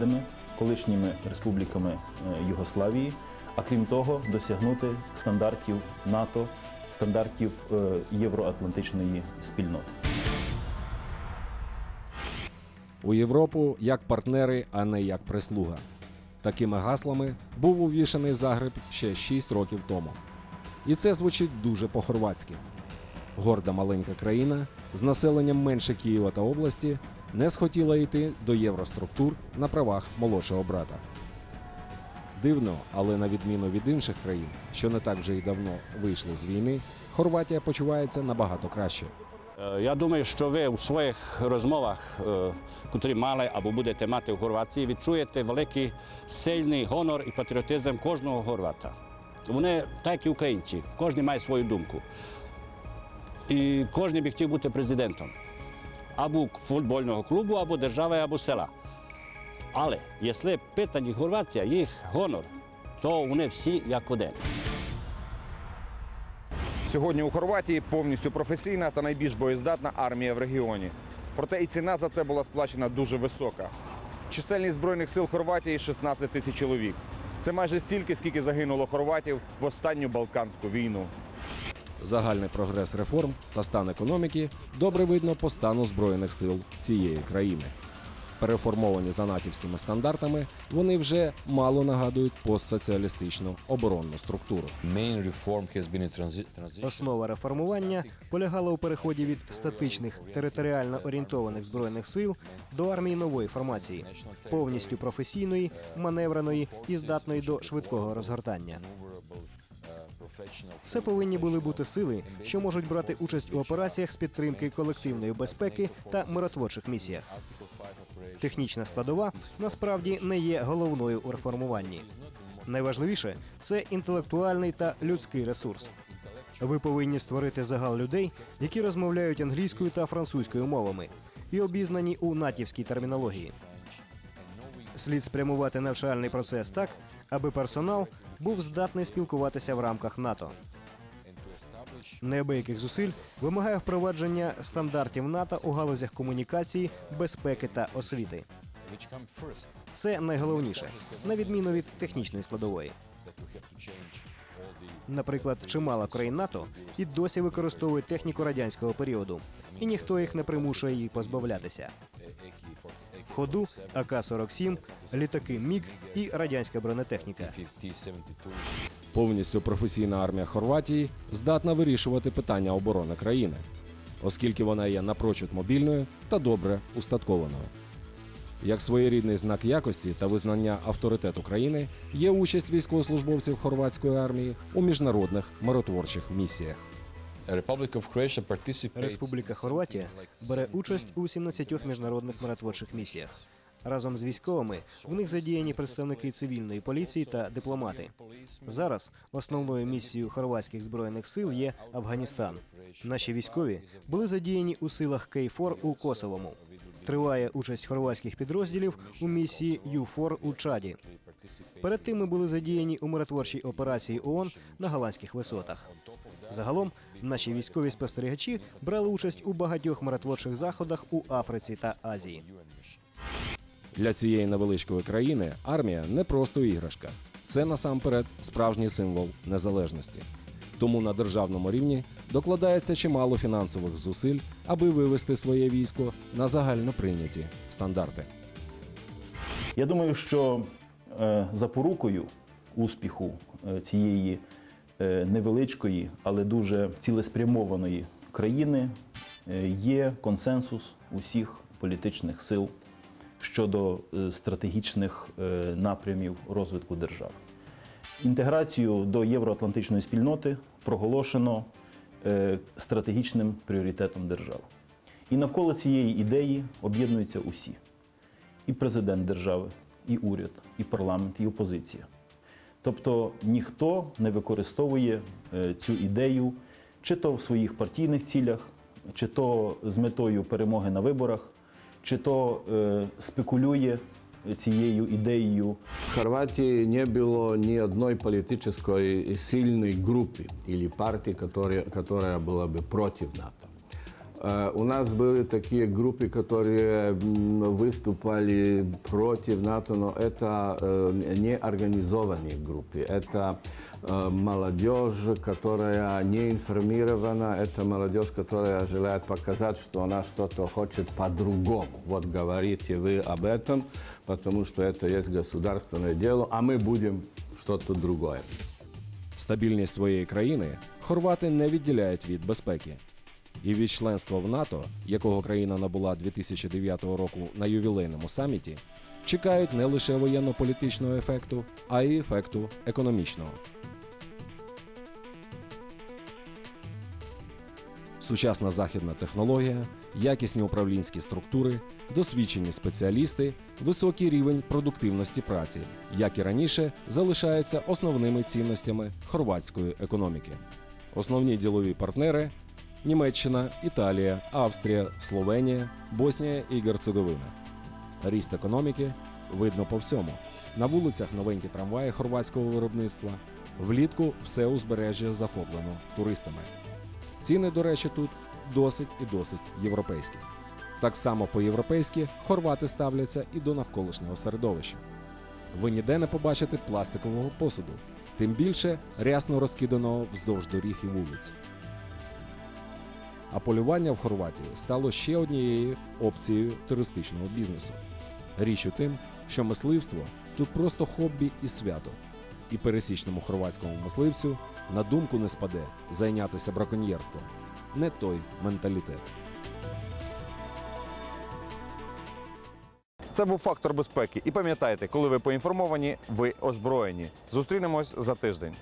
сусідами, колишніми республіками е, Югославії, а крім того, досягнути стандартів НАТО, стандартів е, євроатлантичної спільноти. У Європу як партнери, а не як прислуга. Такими гаслами був увішаний Загреб ще 6 років тому. І це звучить дуже по-хорватськи. Горда маленька країна з населенням менше Києва та області не схотіла йти до євроструктур на правах молодшого брата. Дивно, але на відміну від інших країн, що не так вже й давно вийшли з війни, Хорватія почувається набагато краще. Е, Я думаю, що ви у своїх розмовах, е, котрі мали або будете мати в Хорватії, відчуєте великий сильний гонор і патріотизм кожного хорвата. Вони, так і українці, кожен має свою думку. І кожен би хотів бути президентом або футбольного клубу, або держави, або села. Але якщо питання Хорватія, їх гонор, то вони всі як один. Сьогодні у Хорватії повністю професійна та найбільш боєздатна армія в регіоні. Проте і ціна за це була сплачена дуже висока. Чисельність збройних сил Хорватії 16 тисяч чоловік. Це майже стільки, скільки загинуло хорватів в останню Балканську війну. Загальний прогрес реформ та стан економіки добре видно по стану збройних сил цієї країни. Переформовані за натівськими стандартами, вони вже мало нагадують постсоціалістичну оборонну структуру. Основа реформування полягала у переході від статичних територіально орієнтованих збройних сил до армії нової формації, повністю професійної, маневреної і здатної до швидкого розгортання. Це повинні були бути сили, що можуть брати участь у операціях з підтримки колективної безпеки та миротворчих місіях. Технічна складова насправді не є головною у реформуванні. Найважливіше це інтелектуальний та людський ресурс. Ви повинні створити загал людей, які розмовляють англійською та французькою мовами і обізнані у натівській термінології. Слід спрямувати навчальний процес так, аби персонал був здатний спілкуватися в рамках НАТО. Неабияких зусиль вимагає впровадження стандартів НАТО у галузях комунікації, безпеки та освіти. Це найголовніше, на відміну від технічної складової. Наприклад, чимало країн НАТО і досі використовують техніку радянського періоду, і ніхто їх не примушує її позбавлятися. Ходу АК-47, літаки МіГ і радянська бронетехніка. 50-72 Повністю професійна армія Хорватії здатна вирішувати питання оборони країни, оскільки вона є напрочуд мобільною та добре устаткованою. Як своєрідний знак якості та визнання авторитету країни є участь військовослужбовців хорватської армії у міжнародних миротворчих місіях. Республіка Хорватія бере участь у 17 міжнародних миротворчих місіях. Разом з військовими в них задіяні представники цивільної поліції та дипломати. Зараз основною місією хорватських збройних сил є Афганістан. Наші військові були задіяні у силах Кейфор у Косовому. Триває участь хорватських підрозділів у місії ЮФОР у Чаді. Перед тим ми були задіяні у миротворчій операції ООН на голландських висотах. Загалом наші військові спостерігачі брали участь у багатьох миротворчих заходах у Африці та Азії. Для цієї невеличкої країни армія не просто іграшка. Це насамперед справжній символ незалежності. Тому на державному рівні докладається чимало фінансових зусиль, аби вивести своє військо на загально прийняті стандарти. Я думаю, що е, запорукою успіху е, цієї невеличкої, але дуже цілеспрямованої країни е, є консенсус усіх політичних сил щодо е, стратегічних е, напрямів розвитку держави. Інтеграцію до євроатлантичної спільноти проголошено е, стратегічним пріоритетом держави. І навколо цієї ідеї об'єднуються усі і президент держави, і уряд, і парламент, і опозиція. Тобто ніхто не використовує е, цю ідею чи то в своїх партійних цілях, чи то з метою перемоги на виборах, чи то е, спекулює цією ідеєю В Хорватии не было ни одной политической сильной группы или партии, которая, которая была бы против НАТО. Э, У нас были такие группы, которые м, выступали против НАТО, но это э, не организованные группы. Это э, молодежь, которая не информирована, это молодежь, которая желает показать, что она что-то хочет по-другому. Вот говорите вы об этом, потому что это есть государственное дело, а мы будем что-то другое. Стабільність своєї країни хорвати не відділяють від безпеки. І від членства в НАТО, якого країна набула 2009 року на ювілейному саміті, чекають не лише воєнно-політичного ефекту, а й ефекту економічного. Сучасна західна технологія, якісні управлінські структури, досвідчені спеціалісти, високий рівень продуктивності праці, як і раніше, залишаються основними цінностями хорватської економіки. Основні ділові партнери Німеччина, Італія, Австрія, Словенія, Боснія і Герцеговина. Ріст економіки видно по всьому. На вулицях новенькі трамваї хорватського виробництва. Влітку все узбережжя захоплено туристами. Ціни, до речі, тут досить і досить європейські. Так само по-європейськи хорвати ставляться і до навколишнього середовища. Ви ніде не побачите пластикового посуду, тим більше рясно розкиданого вздовж доріг і вулиць. А полювання в Хорватії стало ще однією опцією туристичного бізнесу. Річ у тим, що мисливство тут просто хобі і свято. І пересічному хорватському мисливцю на думку не спаде зайнятися браконьєрством. Не той менталітет. Це був фактор безпеки. І пам'ятайте, коли ви поінформовані, ви озброєні. Зустрінемось за тиждень.